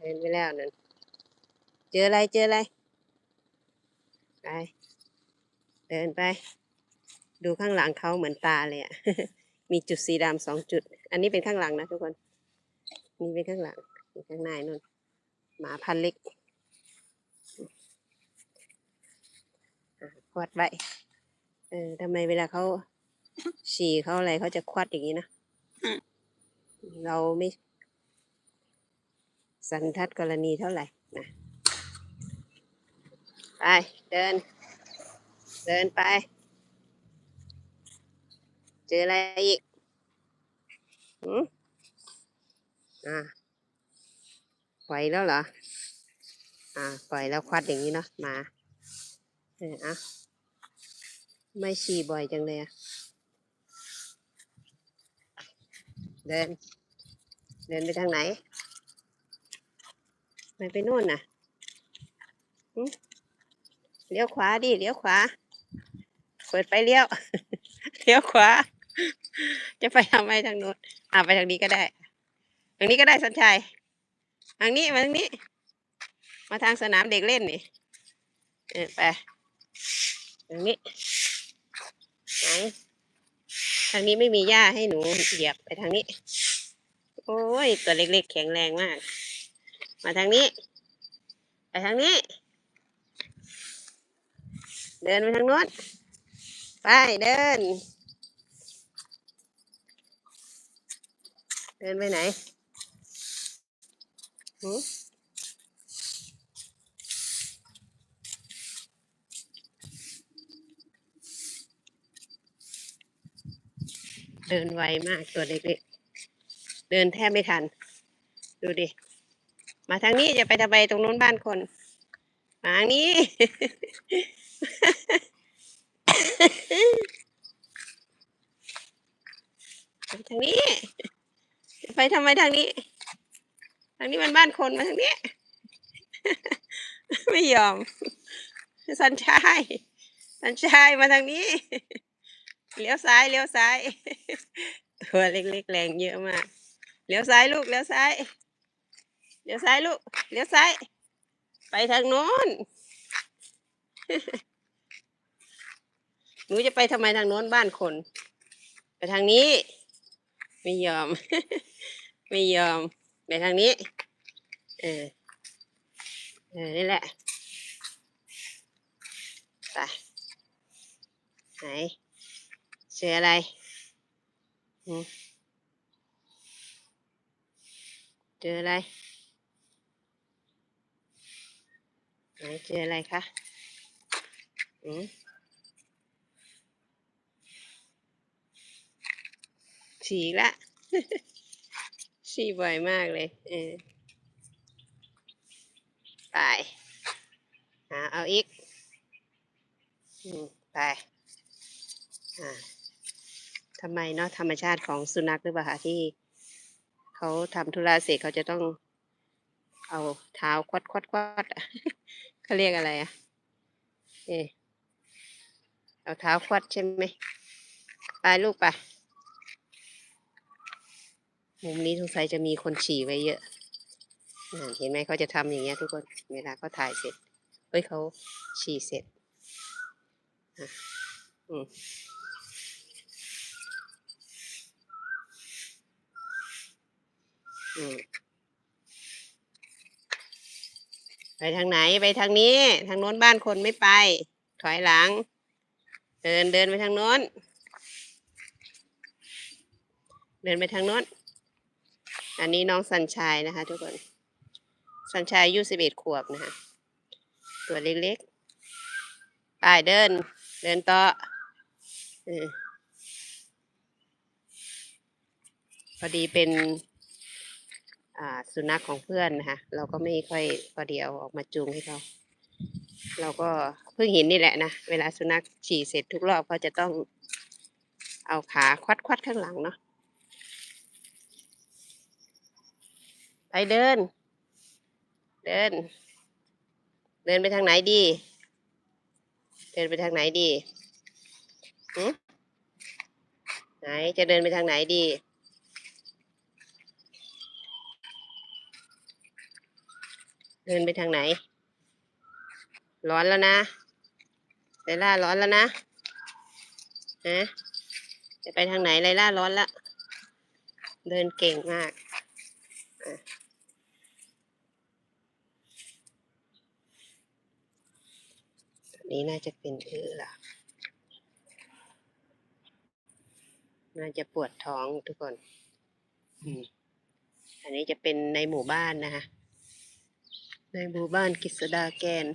เดินไปแล้วนั่นเจออะไรเจออะไรไปเดินไป ดูข้างหลังเขาเหมือนตาเลยอะมีจุดสีดำสองจุด อันนี้เป็นข้างหลังนะทุกคนนี่เป็นข้างหลังนี่ข้างในนู่นหมาพันธุ์เล็กอะควัดไว้เออทำไมเวลาเขาฉี่เขาอะไรเขาจะควัดอย่างนี้นะเราไม่ สันทัดกรณีเท่าไหร่นะไป เดิน เดินไป เจออะไรอีกหืมอ่าปล่อยแล้วเหรอ อ่า ปล่อยแล้วควัดอย่างนี้เนาะหมาเอออะไม่ฉี่บ่อยจังเลยอะเดิน เดินไปทางไหน ไม่ไปนู่นน่ะเลี้ยวขวาดิเลี้ยวขวา เปิดไฟเลี้ยว เลี้ยวขวา จะไปทำไมทางโน้นอ่าไปทางนี้ก็ได้ ทางนี้ก็ได้สัญชัย ทางนี้มาทางนี้ มาทางสนามเด็กเล่นนี่เออไปทางนี้ไหนทางนี้ไม่มีหญ้าให้หนูเหยียบไปทางนี้ โอ้ย ตัวเล็กๆ แข็งแรงมาก มาทางนี้ ไปทางนี้ เดินไปทางโน้น ไปเดิน เดินไปไหนหือเดินไวมากตัวเล็กๆ เดินแทบไม่ทัน ดูดิ มาทางนี้จะไปทำไมตรงโน้นบ้านคน มาทางนี้ ไปทางนี้ จะไปทำไมทางนี้ ทางนี้มันบ้านคนมาทางนี้ ไม่ยอม สัญชายสัญชายมาทางนี้ เลี้ยวซ้าย เลี้ยวซ้าย ตัวเล็กๆแรงเยอะมาก เลี้ยวซ้ายลูก เลี้ยวซ้าย ลี้ยวซ้ายลูก เลี้ยวซ้าย ไปทางโน้น หนูจะไปทำไมทางโน้นบ้านคน ไปทางนี้ ไม่ยอม ไม่ยอม ไปทางนี้ เออ เออ นี่แหละไปไหนเจออะไรเจออะไร ไหนเจออะไรคะอืมฉีละฉีบ่อยมากเลย เออไปหาเอาอีกอืมไปอ่าทำไมเนาะธรรมชาติของสุนัขหรือเปล่าคะที่เขาทำธุระเสร็จเขาจะต้องเอาเท้าควัดควัดควัดอะ เขาเรียกอะไรอะ เอเอาเท้าควัดใช่ไหมไปลูกไป มุมนี้สงสัยจะมีคนฉี่ไว้เยอะอ่าเห็นไหมเขาจะทำอย่างเงี้ยทุกคน เวลาเขาถ่ายเสร็จ เฮ้ยเขาฉี่เสร็จอืมอืม ไปทางไหนไปทางนี้ ทางโน้นบ้านคนไม่ไป ถอยหลัง เดินเดินไปทางโน้น เดินไปทางโน้น อันนี้น้องสัญชัยนะคะ ทุกคน สัญชัยอายุสิบเอ็ดขวบนะคะ ตัวเล็กๆ ไปเดิน เดินต่ออพอดีเป็น สุนัขของเพื่อนนะคะเราก็ไม่ค่อยพอดีเอาออกมาจูงให้เขาเราก็เพิ่งเห็นนี่แหละนะเวลาสุนัขฉี่เสร็จทุกรอบเขาจะต้องเอาขาควัดควัดข้างหลังเนาะไปเดิน เดิน เดินไปทางไหนดี เดินไปทางไหนดีหืมไหนจะเดินไปทางไหนดี เดินไปทางไหน ร้อนแล้วนะไลล่าร้อนแล้วนะฮะจะไปทางไหนไลล่าร้อนแล้วเดินเก่งมากอะอันนี้น่าจะเป็นเออล่ะน่าจะปวดท้องทุกคนอืมอันนี้จะเป็นในหมู่บ้านนะคะ ในหมู่บ้านกฤษดาแกน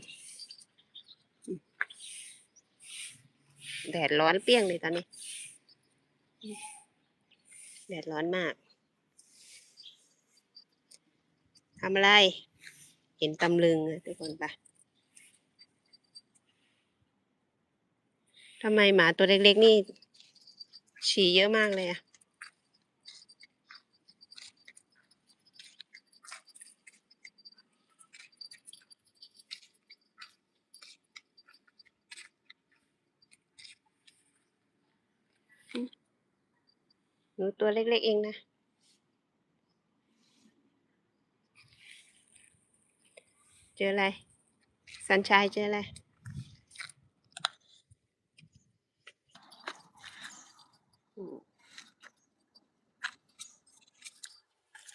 แดดร้อนเปรี้ยงเลยตอนนี้ แดดร้อนมากทำอะไร เห็นตำลึงทุกคนปะทำไมหมาตัวเล็กๆนี่ ฉี่เยอะมากเลยอะ หนูตัวเล็กๆเองนะ เจออะไร สันชายเจออะไร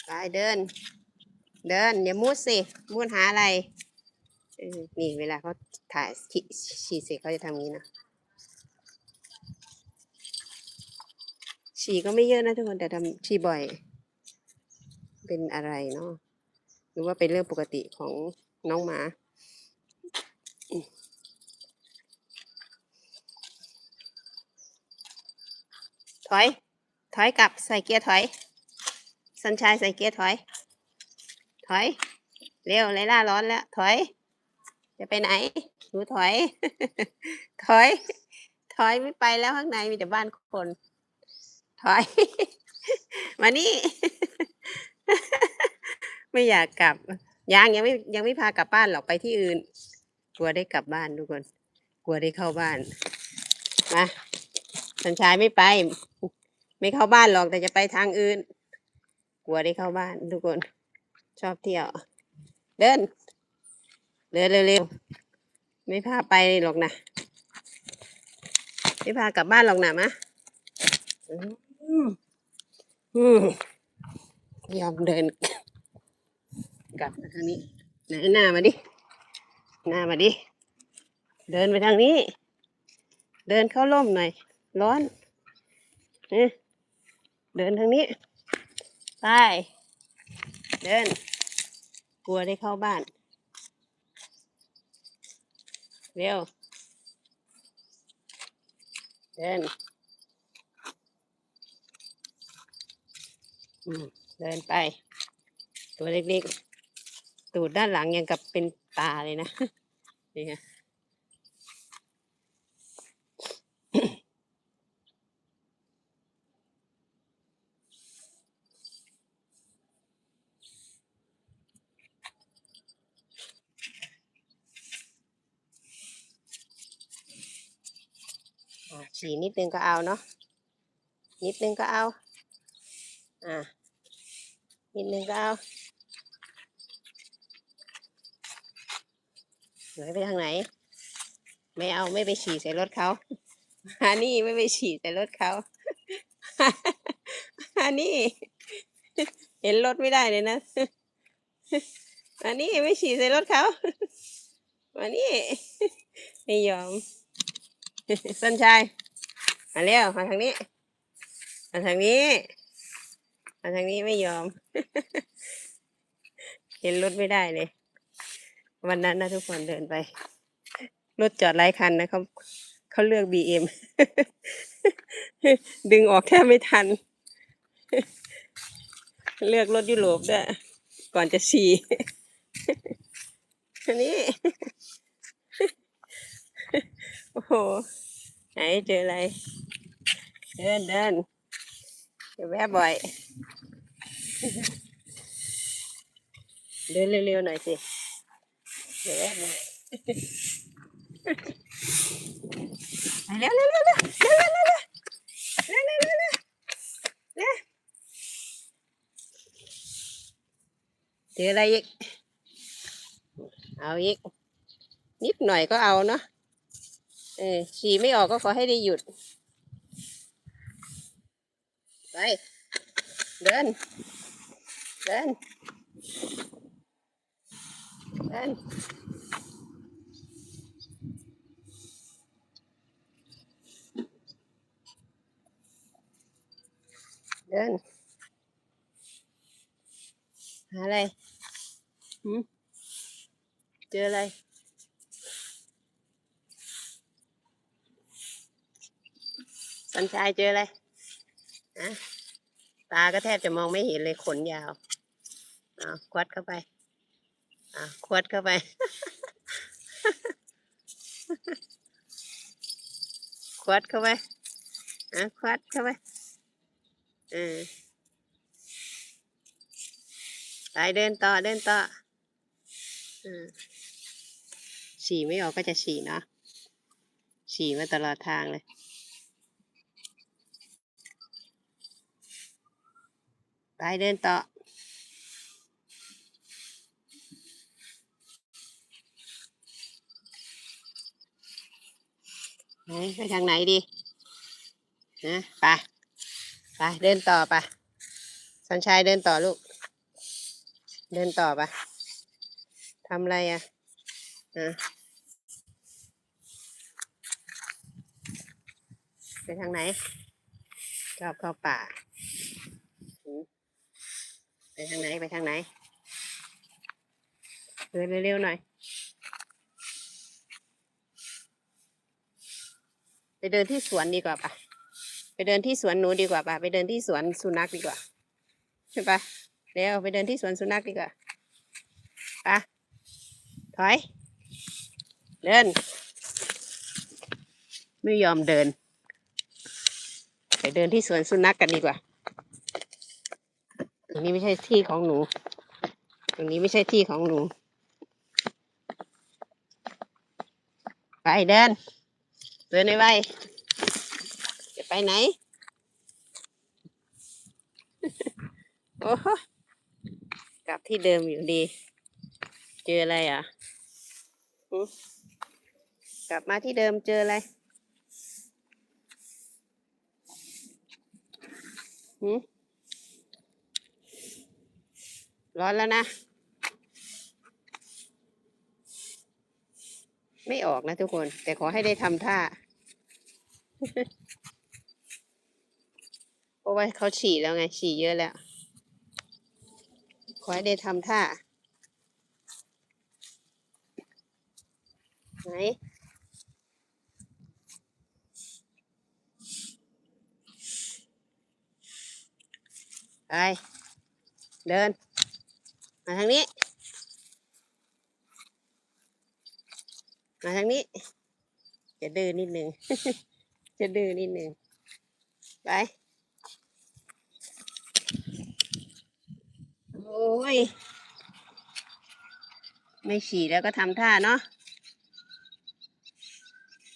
ไปเดิน เดินอย่ามุดสิ มุดหาอะไร นี่เวลาเขาถ่ายฉีฉี่เสร็จเขาจะทำงนี้นะ ฉี่ก็ไม่เยอะนะทุกคนแต่ทำฉี่บ่อย เป็นอะไรเนาะหรือว่าเป็นเรื่องปกติของน้องหมาถอย ถอยกลับใส่เกียร์ถอย สัญชายใส่เกียร์ถอย ถอย เร็วไลล่าร้อนแล้ว ถอย จะไปไหน หนูถอย ถอย ถอยไม่ไปแล้วข้างในมีแต่บ้านคน ถอย มานี่ ไม่อยากกลับ ยังยังไม่ยังไม่พากลับบ้านหรอกไปที่อื่น กลัวได้กลับบ้านทุกคน กลัวได้เข้าบ้าน มาสัญชายไม่ไป ไม่เข้าบ้านหรอกแต่จะไปทางอื่น กลัวได้เข้าบ้านทุกคน ชอบเที่ยว เดิน เดินเร็วๆ ไม่พาไปหรอกนะ ไม่พากลับบ้านหรอกนะมะอืม อืมยอมเดิน กลับมาทางนี้ไหนหน้ามาดิ หน้ามาดิ เดินไปทางนี้ เดินเข้าร่มหน่อย ร้อนเอ๊ะเดินทางนี้ ไป เดิน กลัวได้เข้าบ้าน เร็ว เดิน อืม เดินไป ตัวเล็กๆ ตูดด้านหลังยังกับเป็นตาเลยนะ นี่ไงอะฉี่นิดนึงก็เอาเนาะนิดนึงก็เอา อ่า นิดนึงก็เอาหนูไปทางไหน ไม่เอาไม่ไปฉี่ใส่รถเขาฮานี่ไม่ไปฉี่ใส่รถเขาฮานี่ เห็นรถไม่ได้เลยนะอันนี้ไม่ฉี่ใส่รถเขามานี่ไม่ยอมสันชายมาเร็วมาทางนี้ มาทางนี้ มาทางนี้ไม่ยอม เห็นรถไม่ได้เลย วันนั้นนะทุกคนเดินไป รถจอดหลายคันนะเขาเขาเลือกบีเอ็มดึงออกแทบไม่ทัน เลือกรถยุโรปด้วยก่อนจะฉี่อันนี้ โอ้โห ไหนเจออะไร เดินเดิน ดี๋ยวแวะบ่อย เดินเร็วๆหน่อยสิ เดี๋ยวแวะบ่อยเร็วๆๆวเร็วๆๆวเร็วๆๆวเร็วเจออะไรอีก เอาอีก นิดหน่อยก็เอาเนาะเออขี่ไม่ออกก็ขอให้ได้หยุด ไปเดินเดินเดินเดิ นะตาก็แทบจะมองไม่เห็นเลยขนยาวอ่าควัดเข้าไปอ่าควัดเข้าไปควัดเข้าไปอะควัดเข้าไปเออไปเดินต่อเดินต่ออืมฉี่ไม่ออกก็จะฉี่เนาะฉี่มาตลอดทางเลย ไปเดินต่อไหนไปทางไหนดีนะไป ไป เดินต่อไปสันชายเดินต่อลูก เดินต่อไปทำอะไรอะอะไปทางไหนชอบเข้าป่า ทางไหนไปทางไหนเดินเร็วๆหน่อย ไปเดินที่สวนดีกว่าปะไปเดินที่สวนหนูดีกว่าปะไปเดินที่สวนสุนัขดีกว่าใช่ปะเร็วไปเดินที่สวนสุนัขดีกว่าปะถอย เดิน ไม่ยอมเดิน ไปเดินที่สวนสุนัขกกันดีกว่า รงนี้ไม่ใช่ที่ของหนู ตรงนี้ไม่ใช่ที่ของหนู ไปเดินเดินไไวจะไปไหน โอ้โหกลับที่เดิมอยู่ดี เจออะไรอะหึกลับมาที่เดิมเจออะไรหืม ร้อนแล้วนะ ไม่ออกนะทุกคน แต่ขอให้ได้ทำท่า เพราะว่าเขาฉี่แล้วไง ฉี่เยอะแล้ว ขอให้ได้ทำท่า ไหนไปเดิน มาทางนี้ มาทางนี้ จะดื้อนิดหนึ่งจะดื้อนิดหนึ่งไปโอ้ย ไม่ฉี่แล้วก็ทำท่าเนาะ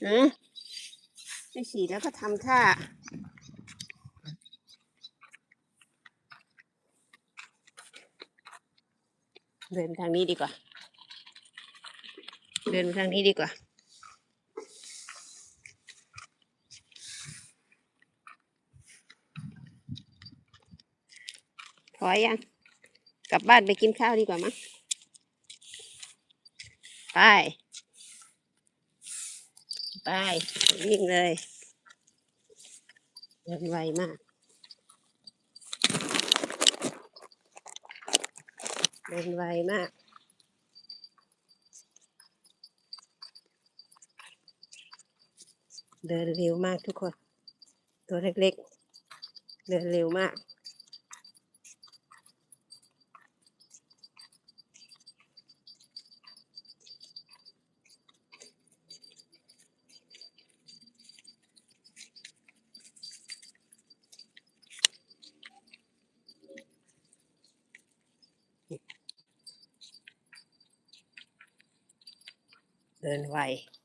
หืมไม่ฉี่แล้วก็ทำท่า เดินทางนี้ดีกว่า เดินไปทางนี้ดีกว่าพอยัง กลับบ้านไปกินข้าวดีกว่ามั้ง ไป ไป วิ่งเลยเดินไวมาก เดินไวมากเดินเร็วมากทุกคน ตัวเล็กๆ เดินเร็วมาก เดิ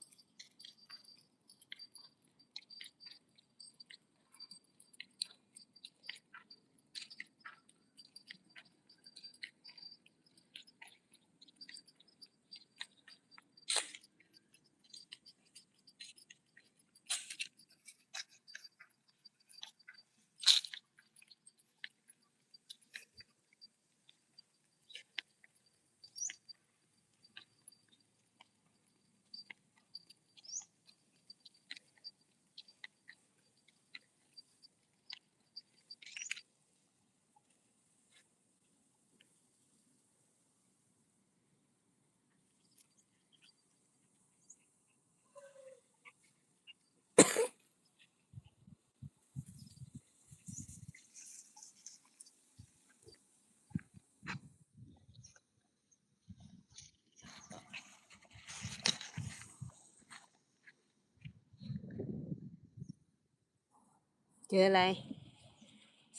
เจออะไร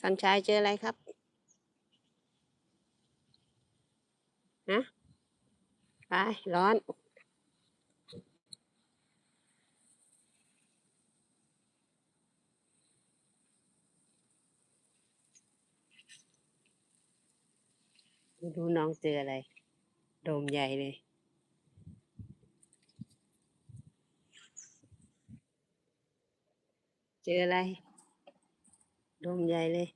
สันชายเจออะไรครับฮะไปร้อนดูน้องเจออะไร โดมใหญ่เลย เจออะไร ดวงใหญ่เลย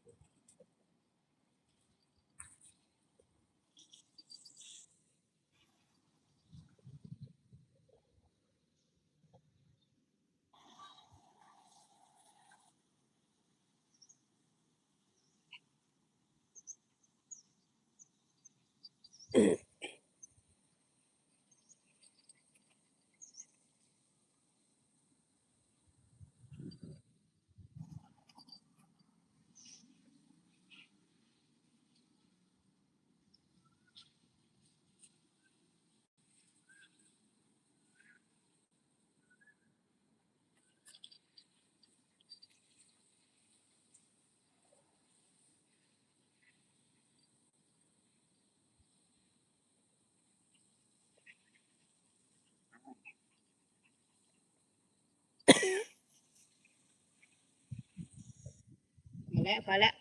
พอ แล้วพอแล้ว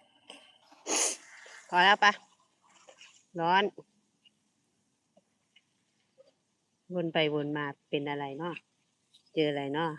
พอแล้วปะร้อน วนไปวนมาเป็นอะไรเนาะเจออะไรเนาะ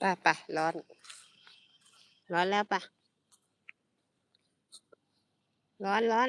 ปะปะร้อน ร้อนแล้วปะร้อนร้อน